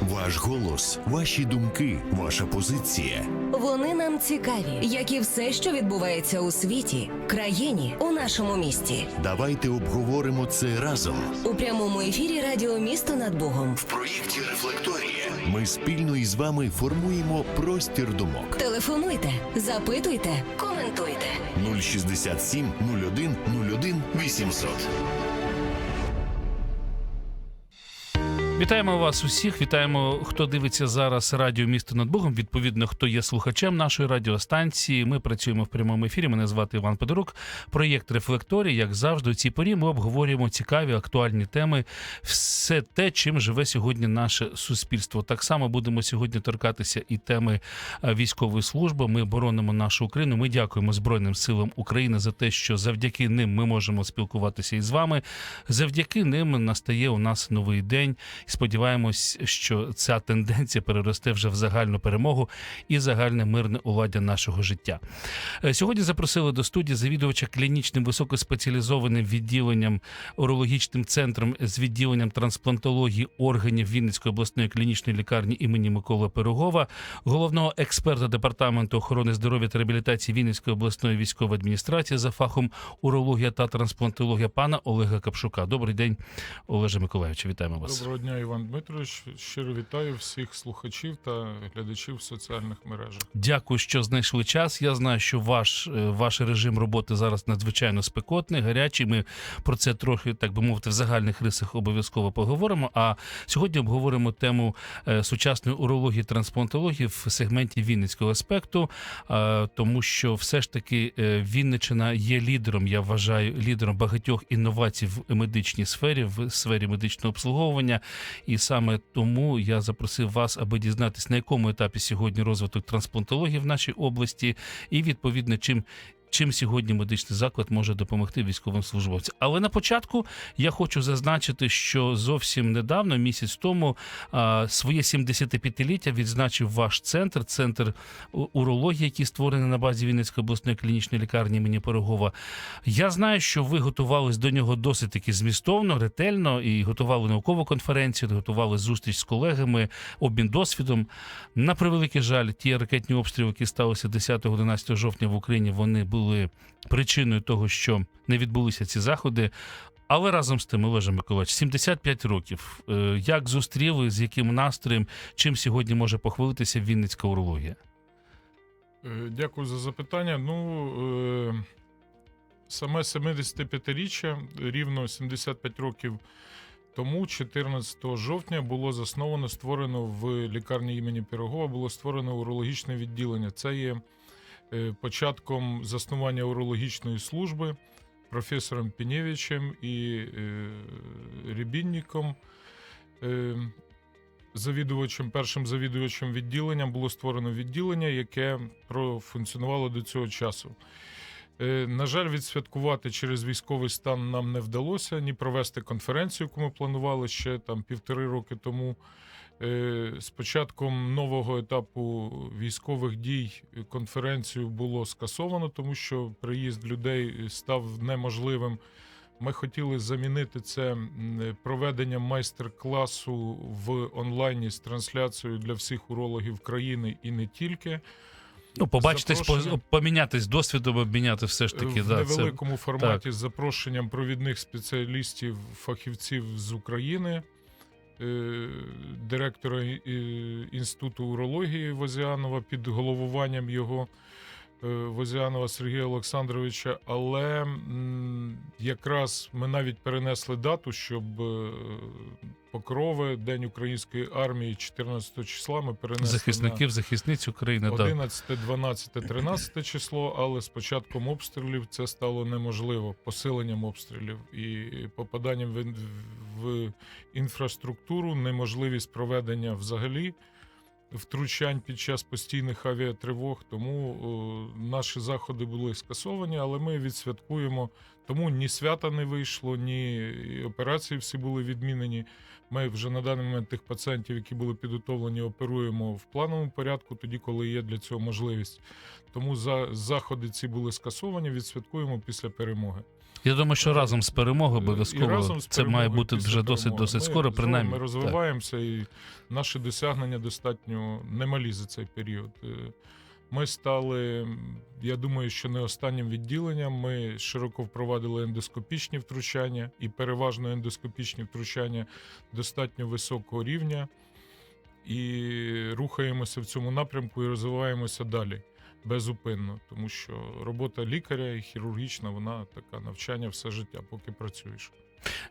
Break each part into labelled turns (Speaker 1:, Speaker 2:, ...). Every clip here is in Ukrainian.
Speaker 1: Ваш голос, ваші думки, ваша позиція.
Speaker 2: Вони нам цікаві, як і все, що відбувається у світі, країні, у нашому місті.
Speaker 1: Давайте обговоримо це разом.
Speaker 2: У прямому ефірі Радіо Місто над Богом.
Speaker 1: В проєкті Рефлекторія ми спільно із вами формуємо простір думок.
Speaker 2: Телефонуйте, запитуйте, коментуйте.
Speaker 1: 067 01 01 800.
Speaker 3: Вітаємо вас усіх. Вітаємо, хто дивиться зараз радіо місто над Богом. Відповідно, хто є слухачем нашої радіостанції. Ми працюємо в прямому ефірі. Мене звати Іван Подорук. Проєкт Рефлекторій, як завжди, у цій порі ми обговорюємо цікаві актуальні теми, все те, чим живе сьогодні наше суспільство. Так само будемо сьогодні торкатися і теми е, військової служби. Ми боронимо нашу Україну. Ми дякуємо Збройним силам України за те, що завдяки ним ми можемо спілкуватися із вами. Завдяки ним настає у нас новий день. Сподіваємось, що ця тенденція переросте вже в загальну перемогу і загальне мирне уладдя нашого життя. Е, Сьогодні запросили до студії завідувача клінічним високоспеціалізованим відділенням урологічним центром з відділенням трансплантології органів Вінницької обласної клінічної лікарні імені Миколи Пирогова, головного експерта департаменту охорони здоров'я та реабілітації Вінницької обласної військової адміністрації за фахом урологія та трансплантологія пана Олега Капшука. Добрий день, Олеже Миколаївичу. Вітаємо вас.
Speaker 4: Доброго дня, Іван Дмитрович. Щиро вітаю всіх слухачів та глядачів в соціальних мережах.
Speaker 3: Дякую, що знайшли час. Я знаю, що ваш, е, ваш режим роботи зараз надзвичайно спекотний, гарячий. Ми про це трохи, так би мовити, в загальних рисах обов'язково поговоримо. А сьогодні обговоримо тему е, сучасної урології трансплантології в сегменті Вінницького аспекту, е, тому що все ж таки Вінниччина є лідером. Я вважаю лідером багатьох інновацій в медичній сфері, в сфері медичного обслуговування. І саме тому я запросив вас, аби дізнатись, на якому етапі сьогодні розвиток трансплантології в нашій області, і відповідно чим. Чим сьогодні медичний заклад може допомогти військовим службовцям? Але на початку я хочу зазначити, що зовсім недавно, місяць тому, своє 75-ліття відзначив ваш центр, центр урології, який створений на базі Вінницької обласної клінічної лікарні імені Пирогова. Я знаю, що ви готувались до нього досить таки змістовно, ретельно і готували наукову конференцію, готували зустріч з колегами, обмін досвідом. На превеликий жаль, ті ракетні обстріли, які сталися 10-11 жовтня в Україні, вони були причиною того, що не відбулися ці заходи. Але разом з тим, Олеже Миколаївич, 75 років. Е, Як зустріли, з яким настроєм, чим сьогодні може похвалитися Вінницька урологія?
Speaker 4: Е, Дякую за запитання. Ну, е, саме 75-річчя, рівно 75 років тому, 14 жовтня, було засновано, створено в лікарні імені Пірогова, було створено урологічне відділення. Це є початком заснування урологічної служби професором Пінєвичем і е, Рябінніком. Е, завідувачем, першим завідувачем відділенням було створено відділення, яке профункціонувало до цього часу. Е, На жаль, відсвяткувати через військовий стан нам не вдалося ні провести конференцію, яку ми планували ще там півтори роки тому. Е, З початком нового етапу військових дій конференцію було скасовано, тому що приїзд людей став неможливим. Ми хотіли замінити це проведенням майстер-класу в онлайні з трансляцією для всіх урологів країни і не тільки.
Speaker 3: Ну, побачитись,
Speaker 4: Запрошення.
Speaker 3: помінятись досвідом, обміняти все ж таки.
Speaker 4: в
Speaker 3: Да, це...
Speaker 4: невеликому форматі з запрошенням провідних спеціалістів, фахівців з України, директора е, Інституту урології Возіанова під головуванням його. е, Возіанова Сергія Олександровича. Але м, якраз ми навіть перенесли дату, щоб е, Покрови, День української армії, 14 числа ми перенесли на
Speaker 3: захисників, захисниць України. Да.
Speaker 4: 11, 12, 13 число, але з початком обстрілів це стало неможливо посиленням обстрілів і попаданням в, в інфраструктуру, неможливість проведення взагалі втручань під час постійних авіатривог. Тому о, наші заходи були скасовані, але ми відсвяткуємо. Тому ні свята не вийшло, ні операції всі були відмінені. Ми вже на даний момент тих пацієнтів, які були підготовлені, оперуємо в плановому порядку, тоді, коли є для цього можливість. Тому за заходи ці були скасовані. Відсвяткуємо після перемоги.
Speaker 3: Я думаю, що разом з перемогою обов'язково це має бути вже досить досить
Speaker 4: Ми
Speaker 3: скоро. Принаймні
Speaker 4: ми
Speaker 3: Так.
Speaker 4: розвиваємося, і наші досягнення достатньо немалі за цей період. Е, Ми стали, я думаю, що не останнім відділенням. Ми широко впровадили ендоскопічні втручання і переважно ендоскопічні втручання достатньо високого рівня. І рухаємося в цьому напрямку і розвиваємося далі безупинно, тому що робота лікаря і хірургічна, вона така навчання все життя, поки працюєш.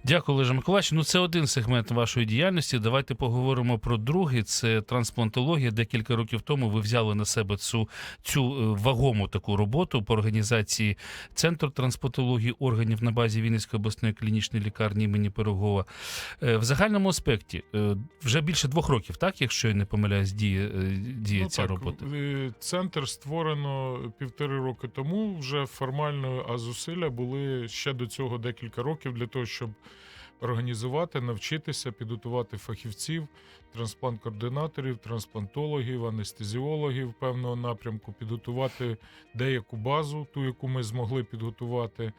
Speaker 3: Дякую, Олеже Миколаївич. Ну, це один сегмент вашої діяльності. Давайте поговоримо про другий. Це трансплантологія. Декілька років тому ви взяли на себе цю, цю е, вагому таку роботу по організації Центру трансплантології органів на базі Вінницької обласної клінічної лікарні імені Пирогова. Е, В загальному аспекті е, вже більше двох років, так, якщо я не помиляюсь, діє, діє
Speaker 4: Ну,
Speaker 3: ця
Speaker 4: так,
Speaker 3: робота.
Speaker 4: Центр створено півтори роки тому. Вже формально, а зусилля були ще до цього декілька років для того, щоб організувати, навчитися, підготувати фахівців, трансплант-координаторів, трансплантологів, анестезіологів певного напрямку, підготувати деяку базу, ту, яку ми змогли підготувати.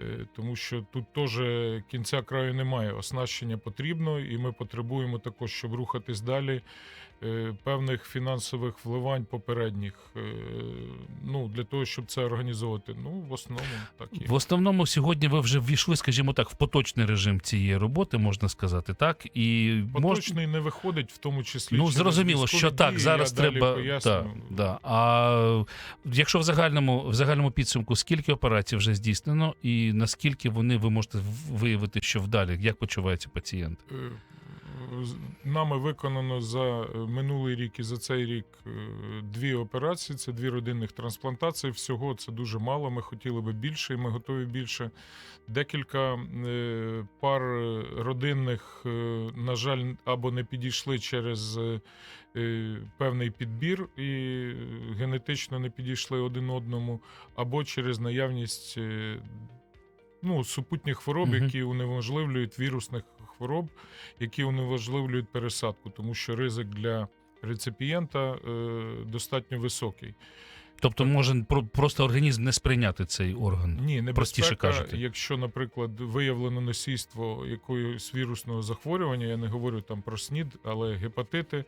Speaker 4: Е, Тому що тут теж кінця краю немає. Оснащення потрібно, і ми потребуємо також, щоб рухатись далі, певних фінансових вливань попередніх. е, Ну, для того, щоб це організовувати. Ну, в основному так і.
Speaker 3: В основному сьогодні ви вже ввійшли, скажімо так, в поточний режим цієї роботи, можна сказати, так і мож...
Speaker 4: Поточний не виходить, в тому числі.
Speaker 3: Ну зрозуміло, що так зараз треба. Так, да. А якщо в загальному в загальному підсумку, скільки операцій вже здійснено, і наскільки вони ви можете виявити, що вдалі, як почувається пацієнт?
Speaker 4: Нами виконано за е, минулий рік і за цей рік е, дві операції. Це дві родинних трансплантації. Всього це дуже мало. Ми хотіли би більше, і ми готові більше. Декілька е, пар родинних, на жаль, або не підійшли через певний підбір і генетично не підійшли один одному, або через наявність. Ну, супутніх хвороб,
Speaker 3: Мгм.
Speaker 4: які унеможливлюють вірусних хвороб, які унеможливлюють пересадку, тому що ризик для реципієнта е, достатньо високий.
Speaker 3: Тобто може про- просто організм не сприйняти цей орган.
Speaker 4: Ні,
Speaker 3: не
Speaker 4: Простіше
Speaker 3: кажете.
Speaker 4: якщо, наприклад, виявлено носійство якоїсь вірусного захворювання, я не говорю там про СНІД, але гепатити,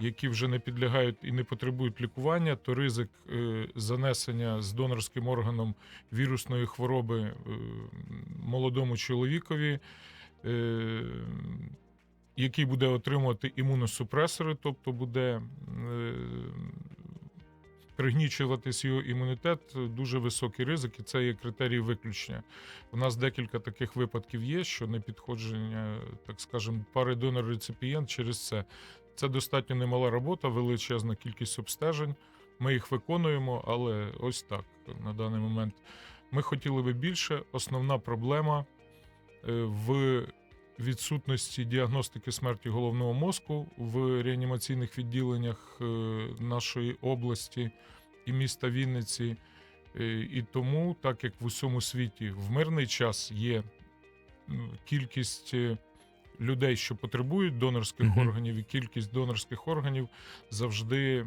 Speaker 4: які вже не підлягають і не потребують лікування, то ризик е, занесення з донорським органом вірусної хвороби е, молодому чоловікові. Е, який буде отримувати імуносупресори, тобто буде е, пригнічуватись його імунітет, дуже високий ризик, і це є критерій виключення. У нас декілька таких випадків є, що непідходження, так скажемо, пари донор-реципієнт через це. Це достатньо немала робота, величезна кількість обстежень. Ми їх виконуємо, але ось так на даний момент. Ми хотіли би більше. Основна проблема в відсутності діагностики смерті головного мозку в реанімаційних відділеннях е, нашої області і міста Вінниці. Е, І тому, так як в усьому світі в мирний час є кількість е, людей, що потребують донорських
Speaker 3: Мгм.
Speaker 4: органів, і кількість донорських органів завжди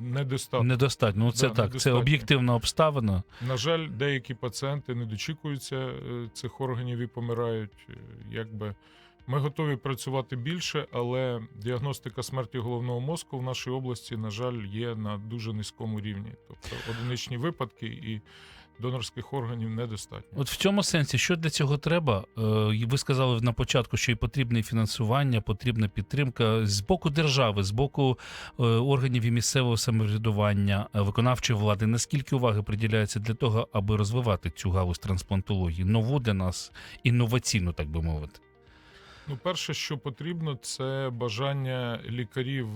Speaker 4: недостатньо.
Speaker 3: Недостатньо. Ну це
Speaker 4: Да,
Speaker 3: так, це об'єктивна обставина.
Speaker 4: На жаль, деякі пацієнти не дочікуються е, цих органів і помирають. Е, Якби ми готові працювати більше, але діагностика смерті головного мозку в нашій області, на жаль, є на дуже низькому рівні. Тобто одиничні випадки і донорських органів недостатньо.
Speaker 3: От в цьому сенсі, що для цього треба? Е, Ви сказали на початку, що і потрібне фінансування, потрібна підтримка з боку держави, з боку е, органів і місцевого самоврядування, е, виконавчої влади. Наскільки уваги приділяється для того, аби розвивати цю галузь трансплантології, нову для нас, інноваційну, так би мовити?
Speaker 4: Ну, перше, що потрібно, це бажання лікарів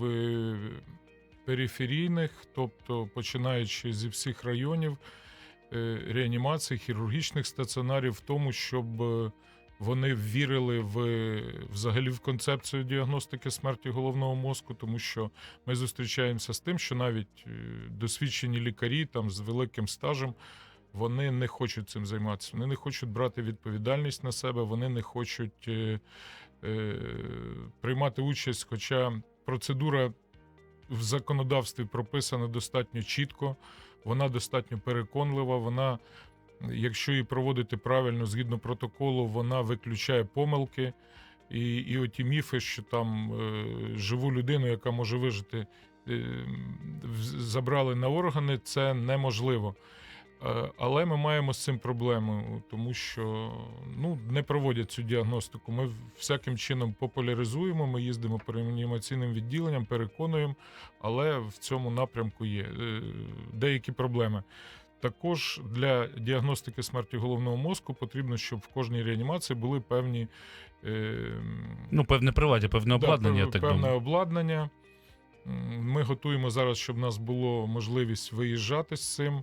Speaker 4: периферійних, тобто починаючи зі всіх районів е, реанімації, хірургічних стаціонарів, в тому, щоб е, вони вірили в взагалі в концепцію діагностики смерті головного мозку, тому що ми зустрічаємося з тим, що навіть е, досвідчені лікарі там з великим стажем. Вони не хочуть цим займатися, вони не хочуть брати відповідальність на себе, вони не хочуть е, е, приймати участь. Хоча процедура в законодавстві прописана достатньо чітко, вона достатньо переконлива, вона Якщо її проводити правильно згідно протоколу, вона виключає помилки. І, і оті міфи, що там е, живу людину, яка може вижити, е, забрали на органи, це неможливо. Е, Але ми маємо з цим проблему, тому що ну, не проводять цю діагностику. Ми всяким чином популяризуємо, ми їздимо по реанімаційним відділенням, переконуємо, але в цьому напрямку є е, деякі проблеми. Також для діагностики смерті головного мозку потрібно, щоб в кожній реанімації були певні е,
Speaker 3: Ну, певне приладдя, певне обладнання,
Speaker 4: пев-
Speaker 3: так
Speaker 4: певне
Speaker 3: думаю.
Speaker 4: обладнання. Ми готуємо зараз, щоб в нас було можливість виїжджати з цим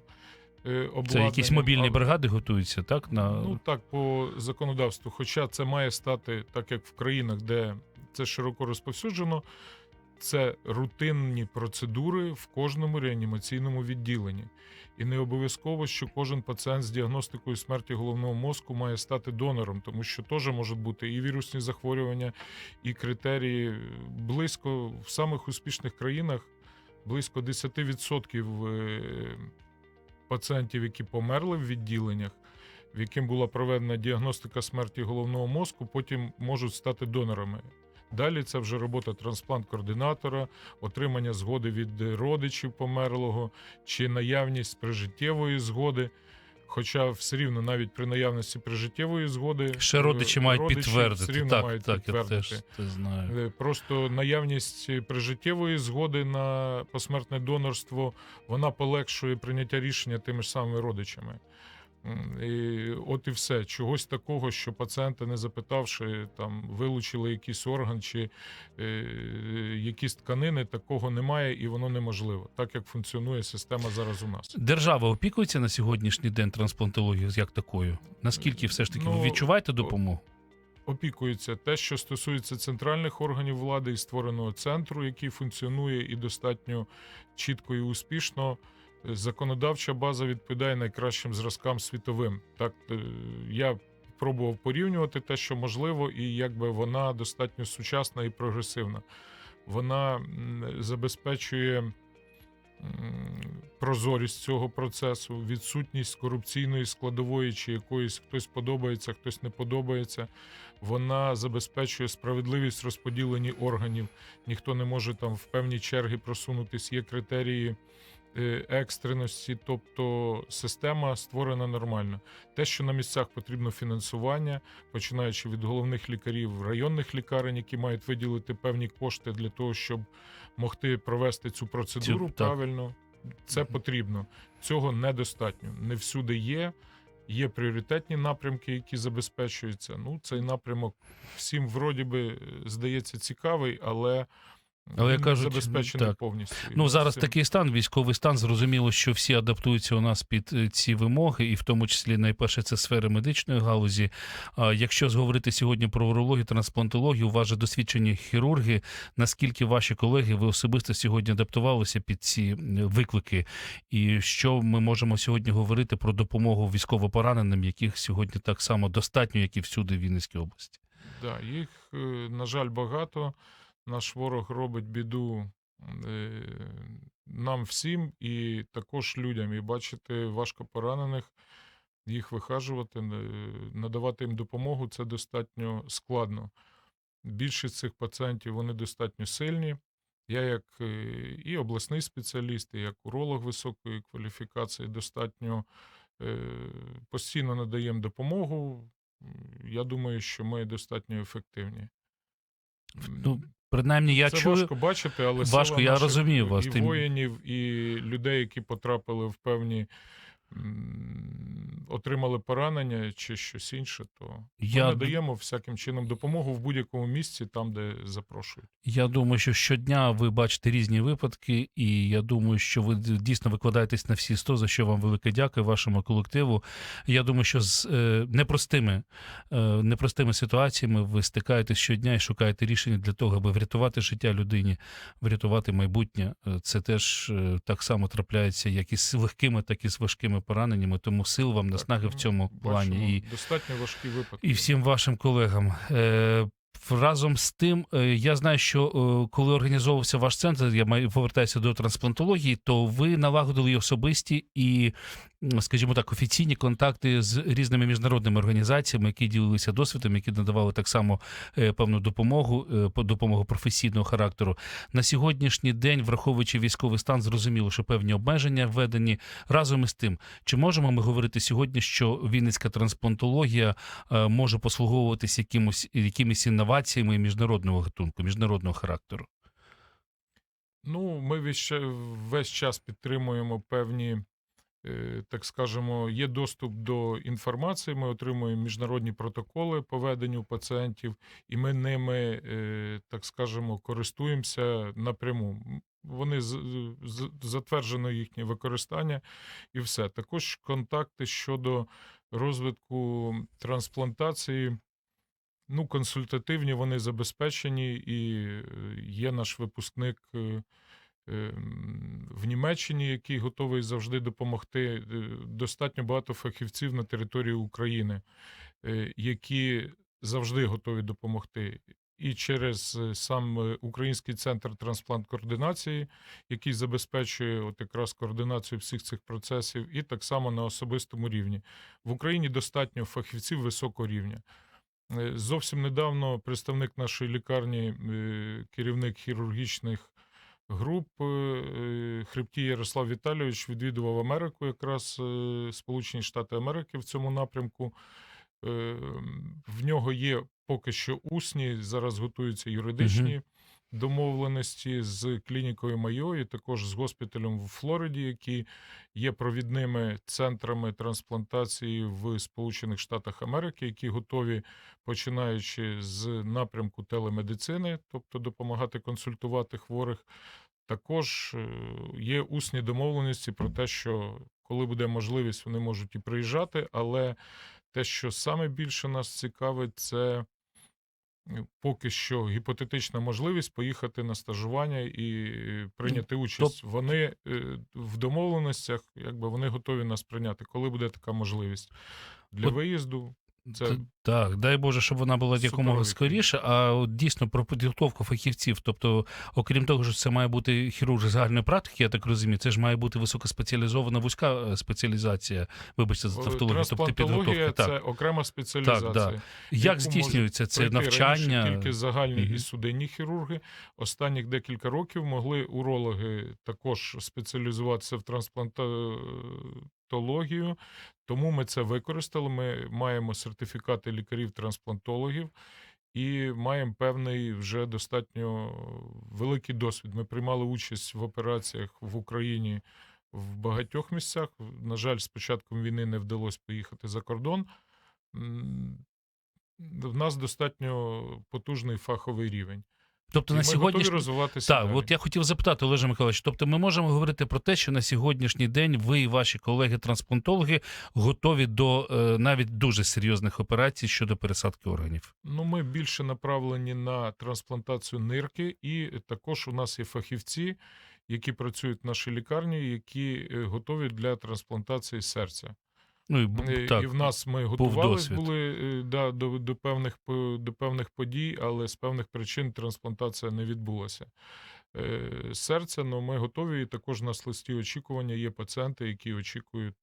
Speaker 4: е, обладнанням.
Speaker 3: Це якісь мобільні бригади готуються, так? На...
Speaker 4: Ну так, по законодавству. Хоча це має стати, так як в країнах, де це широко розповсюджено, це рутинні процедури в кожному реанімаційному відділенні. І не обов'язково, що кожен пацієнт з діагностикою смерті головного мозку має стати донором, тому що теж можуть бути і вірусні захворювання, і критерії близько в самих успішних країнах близько 10% е, пацієнтів, які померли в відділеннях, в яким була проведена діагностика смерті головного мозку, потім можуть стати донорами. Далі це вже робота трансплант-координатора, отримання згоди від родичів померлого чи наявність прижиттєвої згоди. Хоча все рівно навіть при наявності прижиттєвої згоди
Speaker 3: Ще родичі мають
Speaker 4: родичі
Speaker 3: підтвердити.
Speaker 4: все рівно
Speaker 3: Так,
Speaker 4: мають
Speaker 3: так, я
Speaker 4: підтвердити.
Speaker 3: теж це знаю.
Speaker 4: Е, Просто наявність прижиттєвої згоди на посмертне донорство вона полегшує прийняття рішення тими ж самими родичами. І от і все. Чогось такого, що пацієнта, не запитавши, там вилучили якийсь орган чи е, якісь тканини, такого немає і воно неможливо, так як функціонує система зараз у нас.
Speaker 3: Держава опікується на сьогоднішній день трансплантологією як такою. Наскільки все ж таки ви
Speaker 4: Ну,
Speaker 3: відчуваєте допомогу?
Speaker 4: опікується те, що стосується центральних органів влади і створеного центру, який функціонує і достатньо чітко і успішно. Законодавча база відповідає найкращим зразкам світовим. Так е, я пробував порівнювати те, що можливо, і якби вона достатньо сучасна і прогресивна. Вона забезпечує прозорість цього процесу, відсутність корупційної складової чи якоїсь хтось подобається, хтось не подобається. Вона забезпечує справедливість розподілені органів. Ніхто не може там в певні черги просунутись. Є критерії екстреності, тобто система створена нормально. Те, що на місцях потрібно фінансування, починаючи від головних лікарів районних лікарень, які мають виділити певні кошти для того, щоб могти провести цю процедуру
Speaker 3: так.
Speaker 4: правильно. Це потрібно. Цього недостатньо. Не всюди є. Є пріоритетні напрямки, які забезпечуються. Ну, цей напрямок всім вроді би е, здається цікавий, але,
Speaker 3: Але,
Speaker 4: він
Speaker 3: кажуть,
Speaker 4: забезпечений
Speaker 3: так.
Speaker 4: повністю.
Speaker 3: Ну зараз
Speaker 4: цим-
Speaker 3: такий стан, військовий стан. Зрозуміло, що всі адаптуються у нас під е, ці вимоги, і в тому числі найперше це сфери медичної галузі. А якщо зговорити сьогодні про урологію, трансплантологію, у вас же досвідчені хірурги. Наскільки ваші колеги, ви особисто сьогодні адаптувалися під ці виклики? І що ми можемо сьогодні говорити про допомогу військовопораненим, яких сьогодні так само достатньо, як і всюди в Вінницькій області?
Speaker 4: Да, їх, е, на жаль, багато. Наш ворог робить біду е, нам всім і також людям. І бачити важко поранених, їх вихажувати, е, надавати їм допомогу це достатньо складно. Більшість цих пацієнтів вони достатньо сильні. Я, як е, і обласний спеціаліст, і як уролог високої кваліфікації, достатньо постійно надаємо допомогу. Я думаю, що ми достатньо ефективні.
Speaker 3: Ну, принаймні, я
Speaker 4: Це
Speaker 3: чую.
Speaker 4: важко бачити, але
Speaker 3: Важко, я розумію вас,
Speaker 4: і
Speaker 3: тим-
Speaker 4: воїнів, і людей, які потрапили в певні отримали поранення чи щось інше, то
Speaker 3: Я
Speaker 4: ми надаємо всяким чином допомогу в будь-якому місці, там, де запрошують.
Speaker 3: Я думаю, що щодня ви бачите різні випадки, і я думаю, що ви дійсно викладаєтесь на всі 100, за що вам велике дякую вашому колективу. Я думаю, що з е, непростими, е, непростими ситуаціями ви стикаєтесь щодня і шукаєте рішення для того, аби врятувати життя людині, врятувати майбутнє. Е, Це теж так само трапляється, як і з легкими, так і з важкими пораненнями. Тому сил вам наснаги в
Speaker 4: ну,
Speaker 3: цьому
Speaker 4: бачимо
Speaker 3: плані. І
Speaker 4: достатньо важкі випадки.
Speaker 3: і всім вашим колегам. Е, Разом з тим, е, я знаю, що е, коли організовувався ваш центр, я повертаюся до трансплантології, то ви налагодили і особисті і, скажімо так, офіційні контакти з різними міжнародними організаціями, які ділилися досвідом, які надавали так само е, певну допомогу, е, допомогу професійного характеру. На сьогоднішній день, враховуючи військовий стан, зрозуміло, що певні обмеження введені. Разом із тим, чи можемо ми говорити сьогодні, що вінницька трансплантологія е, може послуговуватись якимось якимись інноваціями міжнародного гатунку, міжнародного характеру?
Speaker 4: Ну, ми весь, час підтримуємо певні, так скажемо, є доступ до інформації. Ми отримуємо міжнародні протоколи по веденню пацієнтів, і ми ними, е, так скажемо, користуємося напряму. Вони затверджено їхнє використання і все. Також контакти щодо розвитку трансплантації. Ну, консультативні вони забезпечені, і е, є наш випускник е, е, в Німеччині, який готовий завжди допомогти. Е, Достатньо багато фахівців на території України, е, які завжди готові допомогти. І через е, сам Український центр трансплант координації, який забезпечує от якраз координацію всіх цих процесів, і так само на особистому рівні. В Україні достатньо фахівців високого рівня. Зовсім недавно представник нашої лікарні, керівник хірургічних груп е, е, Ярослав Віталійович відвідував Америку, якраз е, Сполучені Штати Америки в цьому напрямку. Е, В нього є поки що усні, зараз готуються юридичні домовленості з клінікою Майо і також з госпіталем в Флориді, які є провідними центрами трансплантації в Сполучених Штатах Америки, які готові, починаючи з напрямку телемедицини, тобто допомагати консультувати хворих. Також е, є усні домовленості про те, що коли буде можливість, вони можуть і приїжджати, але те, що саме більше нас цікавить, це поки що гіпотетична можливість поїхати на стажування і прийняти участь. Вони е, в домовленостях, якби вони готові нас прийняти, коли буде така можливість для
Speaker 3: От
Speaker 4: виїзду. Це
Speaker 3: Так, дай Боже, щоб вона була якомога скоріше. А от дійсно про підготовку фахівців. Тобто, окрім того, що це має бути хірург загальної практики, я так розумію, це ж має бути високоспеціалізована вузька е, спеціалізація. Вибачте за тавтологію, тобто підготовка.
Speaker 4: це
Speaker 3: Так.
Speaker 4: окрема спеціалізація.
Speaker 3: да. Як здійснюється це навчання?
Speaker 4: Раніше тільки загальні
Speaker 3: Мгм.
Speaker 4: і судинні хірурги. Останніх декілька років могли урологи також спеціалізуватися в трансплантологію. Тому ми це використали. Ми маємо сертифікати лікарів-трансплантологів і маємо певний вже достатньо великий досвід. Ми приймали участь в операціях в Україні в багатьох місцях. На жаль, з початком війни не вдалося поїхати за кордон. В нас достатньо потужний фаховий рівень.
Speaker 3: Тобто
Speaker 4: І
Speaker 3: на сьогодні
Speaker 4: розвиватися.
Speaker 3: Так,
Speaker 4: далі.
Speaker 3: от я хотів запитати, Олеже Миколаївич, тобто ми можемо говорити про те, що на сьогоднішній день ви і ваші колеги-трансплантологи готові до е, навіть дуже серйозних операцій щодо пересадки органів.
Speaker 4: Ну, ми більше направлені на трансплантацію нирки, і також у нас є фахівці, які працюють в нашій лікарні, які е, готові для трансплантації серця.
Speaker 3: Ну і
Speaker 4: Е,
Speaker 3: так,
Speaker 4: І в нас ми готувалися були е, да, до, до, певних, до певних подій, але з певних причин трансплантація не відбулася. Е, Серця, ну ми готові. І також нас листі очікування є пацієнти, які очікують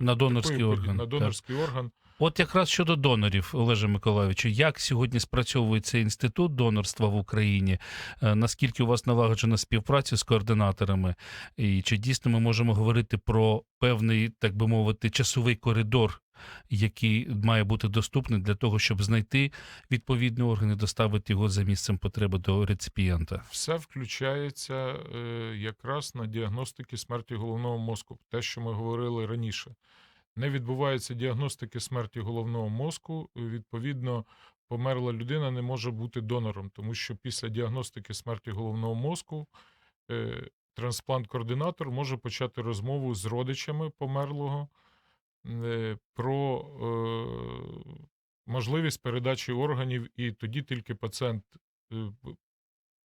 Speaker 3: На донорський
Speaker 4: такої
Speaker 3: орган,
Speaker 4: На
Speaker 3: так.
Speaker 4: донорський орган.
Speaker 3: От якраз щодо донорів, Олеже Миколаївичу, як сьогодні спрацьовується інститут донорства в Україні? Е, Наскільки у вас налагоджена співпраця з координаторами? І чи дійсно ми можемо говорити про певний, так би мовити, часовий коридор, який має бути доступний для того, щоб знайти відповідний орган і доставити його за місцем потреби до реципієнта?
Speaker 4: Все включається е, якраз на діагностики смерті головного мозку. Те, що ми говорили раніше. Не відбувається діагностики смерті головного мозку. е, Відповідно, померла людина не може бути донором, тому що після діагностики смерті головного мозку е, трансплант-координатор може почати розмову з родичами померлого е, про можливість передачі органів, і тоді тільки пацієнт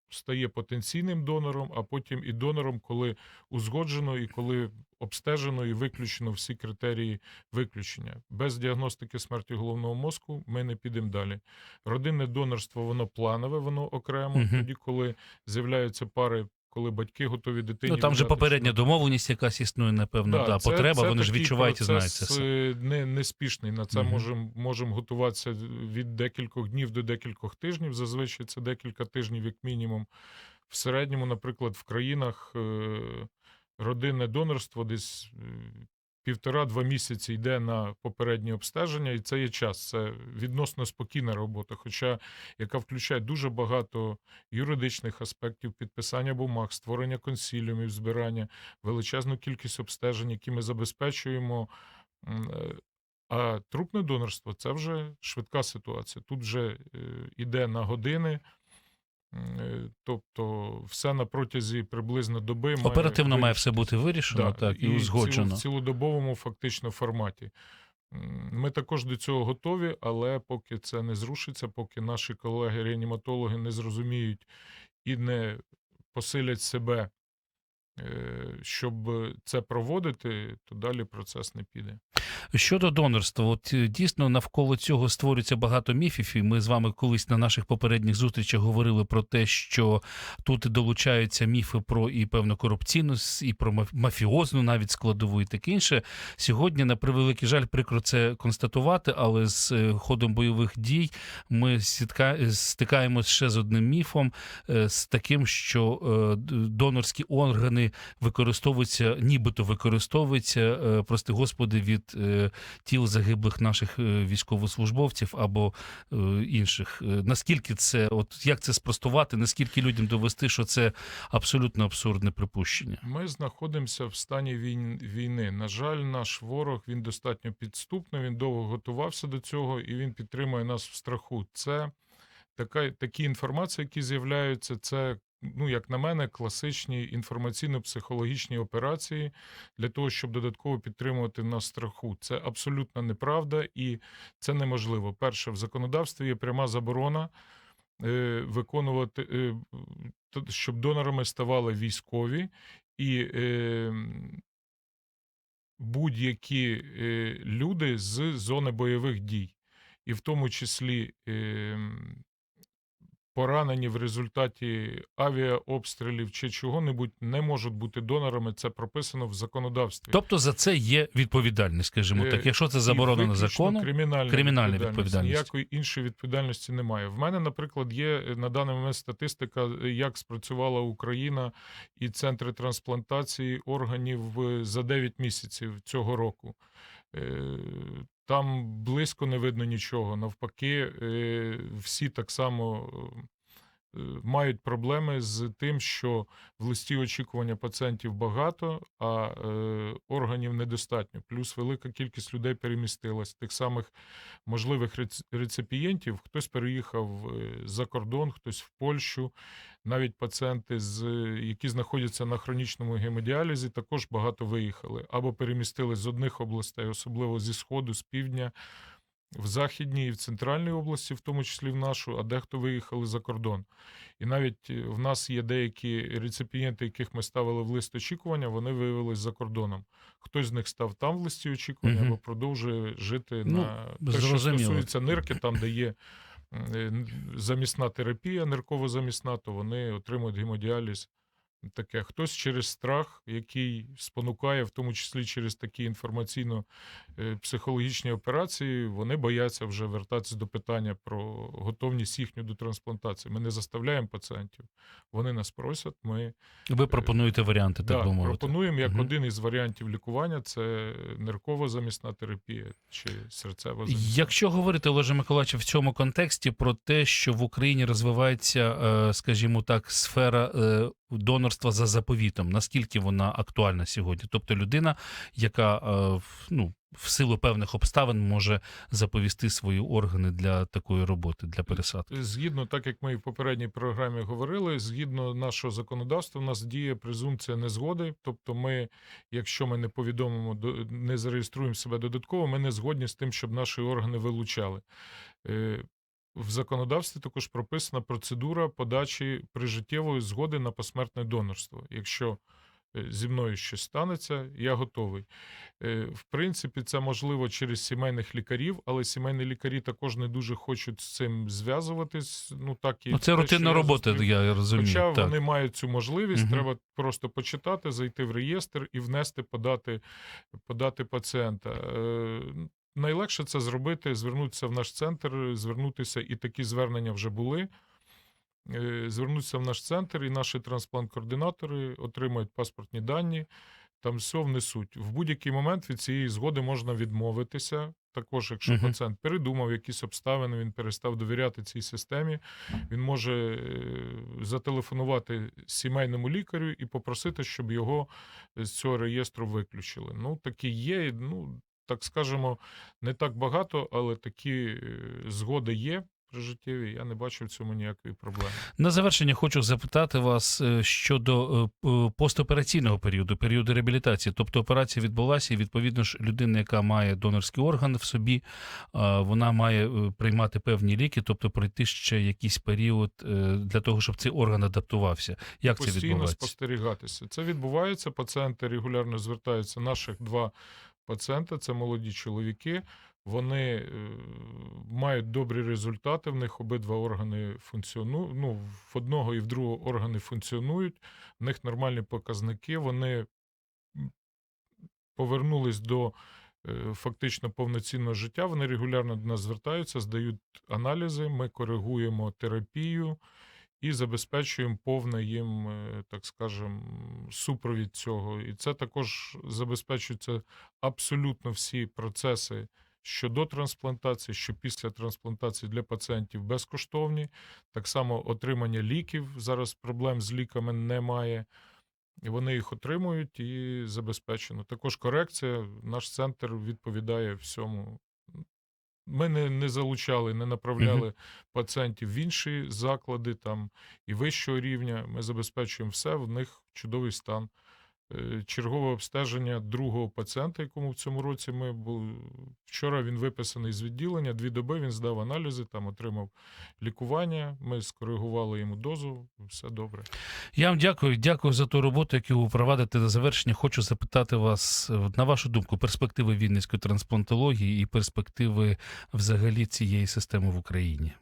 Speaker 4: стає потенційним донором, а потім і донором, коли узгоджено і коли обстежено і виключено всі критерії виключення. Без діагностики смерті головного мозку ми не підемо далі. Родинне донорство воно планове, воно окремо.
Speaker 3: Угу.
Speaker 4: Тоді, коли з'являються пари, коли батьки готові дитині.
Speaker 3: Ну там же попередня
Speaker 4: член.
Speaker 3: домовленість якась існує, напевно. Да,
Speaker 4: це-
Speaker 3: потреба,
Speaker 4: це
Speaker 3: вони ж відчувають і знають це
Speaker 4: е, Не, неспішний. На це
Speaker 3: угу.
Speaker 4: можемо можем готуватися від декількох днів до декількох тижнів. Зазвичай це декілька тижнів, як мінімум. В середньому, наприклад, в країнах е, родинне донорство десь е, півтора-два місяці йде на попереднє обстеження, і це є час. Це відносно спокійна робота, хоча яка включає дуже багато юридичних аспектів, підписання бумаг, створення консіліумів, збирання, величезну кількість обстежень, які ми забезпечуємо. Е, А трупне донорство це вже швидка ситуація. Тут вже е, іде на години. Е, Тобто, все на протязі приблизно доби має
Speaker 3: Оперативно має
Speaker 4: вирішитись.
Speaker 3: все бути вирішено,
Speaker 4: Да,
Speaker 3: так, і
Speaker 4: і
Speaker 3: узгоджено.
Speaker 4: в цілодобовому фактично форматі. Ми також до цього готові, але поки це не зрушиться, поки наші колеги-реаніматологи не зрозуміють і не посилять себе, щоб це проводити, то далі процес не піде.
Speaker 3: Щодо донорства, от е, дійсно навколо цього створюється багато міфів, і ми з вами колись на наших попередніх зустрічах говорили про те, що тут долучаються міфи про і певну корупційну, і про маф- мафіозну навіть складову, і таке інше. Сьогодні, на превеликий жаль, прикро це констатувати, але з е, ходом бойових дій ми стикаємося ще з одним міфом, е, з таким, що е, донорські органи використовуються, нібито використовуються, е, прости господи, від е, тіл загиблих наших е, військовослужбовців або інших. Наскільки це, от як це спростувати, наскільки людям довести, що це абсолютно абсурдне припущення?
Speaker 4: Ми знаходимося в стані війн- війни. На жаль, наш ворог він достатньо підступний, він довго готувався до цього і він підтримує нас в страху. Це така, такі інформації, які з'являються, це, ну, як на мене, класичні інформаційно-психологічні операції для того, щоб додатково підтримувати нас страху. Це абсолютно неправда і це неможливо. Перше, в законодавстві є пряма заборона. е, Виконувати, е, щоб донорами ставали військові, і е, будь-які люди з зони бойових дій, і в тому числі поранені в результаті авіаобстрілів чи чого-небудь не можуть бути донорами. Це прописано в законодавстві.
Speaker 3: Тобто за це є відповідальність, скажімо
Speaker 4: Е,
Speaker 3: так. Якщо це заборонено законом,
Speaker 4: Кримінальна,
Speaker 3: кримінальна
Speaker 4: відповідальність.
Speaker 3: відповідальність.
Speaker 4: Ніякої іншої відповідальності немає. В мене, наприклад, є е, на даний момент статистика, е, як спрацювала Україна і центри трансплантації органів за 9 місяців цього року. Там близько не видно нічого. Навпаки, е, всі так само мають проблеми з тим, що в листі очікування пацієнтів багато, а е, органів недостатньо. Плюс велика кількість людей перемістилась. Тих самих можливих реципієнтів. Хтось переїхав е, за кордон, хтось в Польщу. Навіть пацієнти, з, які знаходяться на хронічному гемодіалізі, також багато виїхали або перемістились з одних областей, особливо зі сходу, з півдня, в західній і в центральній області, в тому числі в нашу, а дехто виїхали за кордон. І навіть е, в нас є деякі реципієнти, яких ми ставили в лист очікування, вони виявились за кордоном. Хтось з них став там в листі очікування
Speaker 3: Мгм.
Speaker 4: або продовжує жити
Speaker 3: Ну,
Speaker 4: на те, що стосується нирки, там, де є е, замісна терапія, нирково-замісна, то вони отримують гемодіаліз. Таке хтось через страх, який спонукає, в тому числі через такі інформаційно-психологічні операції, вони бояться вже вертатися до питання про готовність їхню до трансплантації. Ми не заставляємо пацієнтів, вони нас просять. Ми
Speaker 3: ви пропонуєте варіанти, так
Speaker 4: да,
Speaker 3: би мовити.
Speaker 4: пропонуємо як
Speaker 3: Мгм.
Speaker 4: один із варіантів лікування: це нирково-замісна терапія чи серцева замісна.
Speaker 3: Якщо говорити Олеже Миколаївичу, в цьому контексті про те, що в Україні розвивається, е, скажімо так, сфера е, донорства за заповітом, наскільки вона актуальна сьогодні? Тобто людина, яка е, ну, в силу певних обставин може заповісти свої органи для такої роботи, для пересадки.
Speaker 4: Згідно, так як ми в попередній програмі говорили, згідно нашого законодавства, у нас діє презумпція незгоди. Тобто, ми, якщо ми не повідомимо, до- не зареєструємо себе додатково, ми не згодні з тим, щоб наші органи вилучали. Е, в законодавстві також прописана процедура подачі прижиттєвої згоди на посмертне донорство. Якщо е, зі мною щось станеться, я готовий. Е, В принципі, це можливо через сімейних лікарів, але сімейні лікарі також не дуже хочуть з цим зв'язуватись. Ну так і
Speaker 3: Ну, це
Speaker 4: те,
Speaker 3: рутинна
Speaker 4: я
Speaker 3: робота,
Speaker 4: зустрів.
Speaker 3: я розумію.
Speaker 4: Хоча
Speaker 3: так.
Speaker 4: вони мають цю можливість,
Speaker 3: Мгм.
Speaker 4: треба просто почитати, зайти в реєстр і внести, подати, подати пацієнта. Найлегше це зробити, звернутися в наш центр, звернутися, і такі звернення вже були. Е, Звернутися в наш центр, і наші трансплант-координатори отримають паспортні дані, там все внесуть. В будь-який момент від цієї згоди можна відмовитися. Також, якщо
Speaker 3: Мгм.
Speaker 4: пацієнт передумав якісь обставини, він перестав довіряти цій системі, він може е, зателефонувати сімейному лікарю і попросити, щоб його з цього реєстру виключили. Ну, такі є. Ну, так скажемо, не так багато, але такі е, згоди є прижиттєві. Я не бачу в цьому ніякої проблеми.
Speaker 3: На завершення хочу запитати вас е, щодо е, постопераційного періоду, періоду реабілітації. Тобто операція відбулася, і відповідно ж людина, яка має донорський орган в собі, вона має приймати певні ліки, тобто пройти ще якийсь період для того, щоб цей орган адаптувався. Як це
Speaker 4: Постійно
Speaker 3: відбувається?
Speaker 4: спостерігатися. Це відбувається. Пацієнти регулярно звертаються. Наших два пацієнти це молоді чоловіки. Вони е, мають добрі результати. В них обидва органи функціонують. Ну, в одного і в другого органи функціонують. В них нормальні показники. Вони повернулись до е, фактично повноцінного життя. Вони регулярно до нас звертаються, здають аналізи. Ми коригуємо терапію і забезпечуємо повне їм, е, так скажем, супровід цього. І це також забезпечується абсолютно всі процеси. Що до трансплантації, що після трансплантації для пацієнтів безкоштовні. Так само отримання ліків. Зараз проблем з ліками немає. Вони їх отримують і забезпечено. Також корекція. Наш центр відповідає всьому. Ми не, не залучали, не направляли пацієнтів в інші заклади там і вищого рівня. Ми забезпечуємо все, в них чудовий стан. Е, Чергове обстеження другого пацієнта, якому в цьому році ми були. Вчора він виписаний з відділення, дві доби він здав аналізи, там отримав лікування. Ми скоригували йому дозу, все добре.
Speaker 3: Я вам дякую, дякую за ту роботу, яку ви провадите. На завершення хочу запитати вас, е, на вашу думку, перспективи вінницької трансплантології і перспективи взагалі цієї системи в Україні.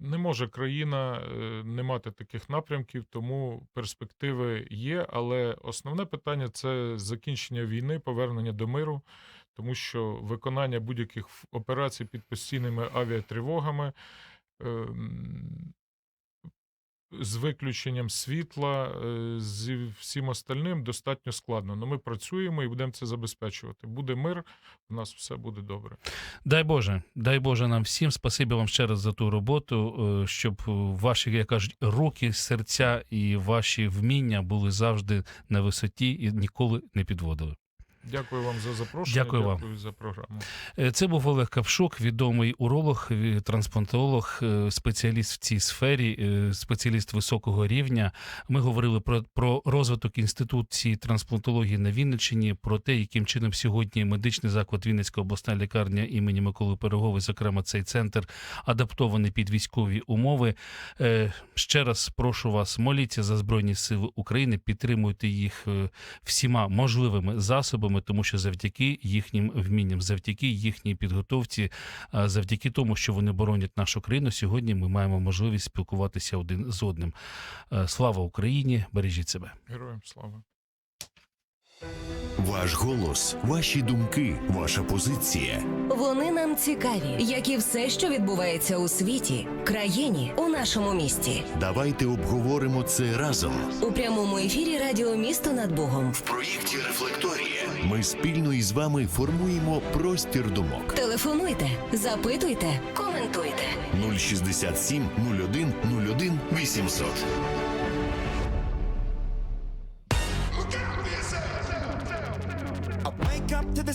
Speaker 4: Не може країна е, не мати таких напрямків, тому перспективи є. Але основне питання це закінчення війни, повернення до миру, тому що виконання будь-яких операцій під постійними авіатривогами. ем, З виключенням світла, е, з всім остальним достатньо складно. Але ми працюємо і будемо це забезпечувати. Буде мир, у нас все буде добре.
Speaker 3: Дай Боже, дай Боже нам всім. Спасибі вам ще раз за ту роботу, е, щоб ваші, як кажуть, руки, серця і ваші вміння були завжди на висоті і ніколи не підводили.
Speaker 4: Дякую вам за запрошення.
Speaker 3: Дякую вам.
Speaker 4: дякую за програму.
Speaker 3: Е, Це був Олег Капшук, відомий уролог, трансплантолог, е, спеціаліст в цій сфері, е, спеціаліст високого рівня. Ми говорили про, про розвиток інституції трансплантології на Вінниччині, про те, яким чином сьогодні медичний заклад Вінницька обласна лікарня імені Миколи Пирогови, зокрема цей центр, адаптований під військові умови. Е, Ще раз прошу вас, моліться за Збройні Сили України, підтримуйте їх е, всіма можливими засобами, тому що завдяки їхнім вмінням, завдяки їхній підготовці, а завдяки тому, що вони боронять нашу країну, сьогодні ми маємо можливість спілкуватися один з одним. Е, Слава Україні! Бережіть себе.
Speaker 4: Героям слава.
Speaker 1: Ваш голос, ваші думки, ваша позиція.
Speaker 2: Вони нам цікаві, як і все, що відбувається у світі, країні, у нашому місті.
Speaker 1: Давайте обговоримо це разом.
Speaker 2: У прямому ефірі Радіо Місто над Богом.
Speaker 1: В проєкті Рефлекторія ми спільно із вами формуємо простір думок.
Speaker 2: Телефонуйте, запитуйте, коментуйте.
Speaker 1: 067 01 01 800.
Speaker 5: Wake up to the